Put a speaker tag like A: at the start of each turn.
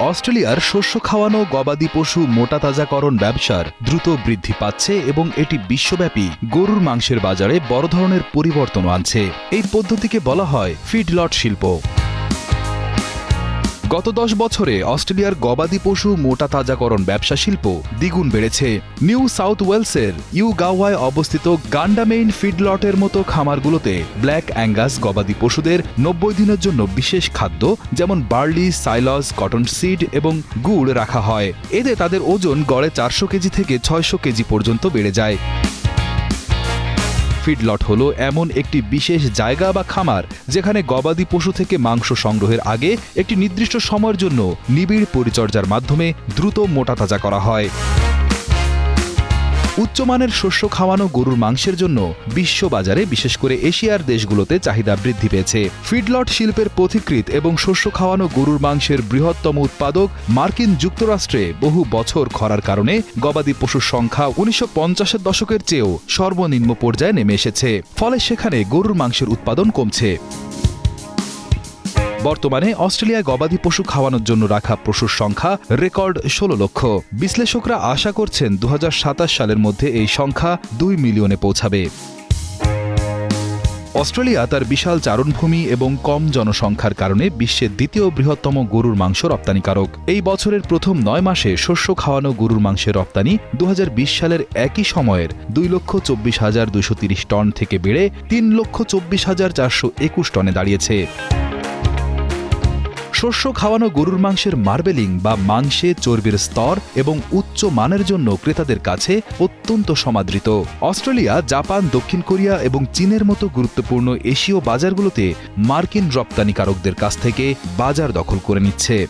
A: অস্ট্রেলিয়ার শস্য খাওয়ানো গবাদি পশু মোটা তাজাকরণ ব্যবসার দ্রুত বৃদ্ধি পাচ্ছে এবং এটি বিশ্বব্যাপী গরুর মাংসের বাজারে বড় ধরনের পরিবর্তন আনছে। এই পদ্ধতিকে বলা হয় ফিডলট শিল্প। গত দশ বছরে অস্ট্রেলিয়ার গবাদি পশু মোটা তাজাকরণ ব্যবসা শিল্প দ্বিগুণ বেড়েছে। নিউ সাউথ ওয়েলসের ইউ গাওয়ায় অবস্থিত গান্ডামেইন ফিডলটের মতো খামারগুলোতে ব্ল্যাক অ্যাঙ্গাস গবাদি পশুদের নব্বই দিনের জন্য বিশেষ খাদ্য, যেমন বার্লি, সাইলস, কটন সিড এবং গুড় রাখা হয়। এতে তাদের ওজন গড়ে চারশো কেজি থেকে ছয়শো কেজি পর্যন্ত বেড়ে যায়। ফিডলট হল এমন একটি বিশেষ জায়গা বা খামার যেখানে গবাদি পশু থেকে মাংস সংগ্রহের আগে একটি নির্দিষ্ট সময়ের জন্য নিবিড় পরিচর্যার মাধ্যমে দ্রুত মোটা তাজা করা হয়। উচ্চমানের শস্য খাওয়ানো গরুর মাংসের জন্য বিশ্ববাজারে, বিশেষ করে এশিয়ার দেশগুলোতে চাহিদা বৃদ্ধি পেয়েছে। ফিডলট শিল্পের পথিকৃত এবং শস্য খাওয়ানো গরুর মাংসের বৃহত্তম উৎপাদক মার্কিন যুক্তরাষ্ট্রে বহু বছর খরার কারণে গবাদি পশুর সংখ্যা উনিশশো পঞ্চাশের দশকের চেয়েও সর্বনিম্ন পর্যায়ে নেমে এসেছে। ফলে সেখানে গরুর মাংসের উৎপাদন কমছে। বর্তমানে অস্ট্রেলিয়ায় গবাদি পশু খাওয়ানোর জন্য রাখা পশুর সংখ্যা রেকর্ড ষোলো লক্ষ। বিশ্লেষকরা আশা করছেন দু হাজার সাতাশ সালের মধ্যে এই সংখ্যা দুই মিলিয়নে পৌঁছাবে। অস্ট্রেলিয়া তার বিশাল চারণভূমি এবং কম জনসংখ্যার কারণে বিশ্বের দ্বিতীয় বৃহত্তম গরুর মাংস রপ্তানিকারক। এই বছরের প্রথম নয় মাসে শস্য খাওয়ানো গরুর মাংসের রপ্তানি দু হাজার বিশ সালের একই সময়ের দুই লক্ষ চব্বিশ হাজার দুশো টন থেকে বেড়ে তিন লক্ষ চব্বিশ হাজার চারশো একুশ টনে দাঁড়িয়েছে। শস্য খাওয়ানো গরুর মাংসের মার্বেলিং বা মাংসে চর্বির স্তর এবং উচ্চ মানের জন্য ক্রেতাদের কাছে অত্যন্ত সমাদৃত। অস্ট্রেলিয়া, জাপান, দক্ষিণ কোরিয়া এবং চীনের মতো গুরুত্বপূর্ণ এশীয় বাজারগুলোতে মার্কিন রপ্তানিকারকদের কাছ থেকে বাজার দখল করে নিচ্ছে।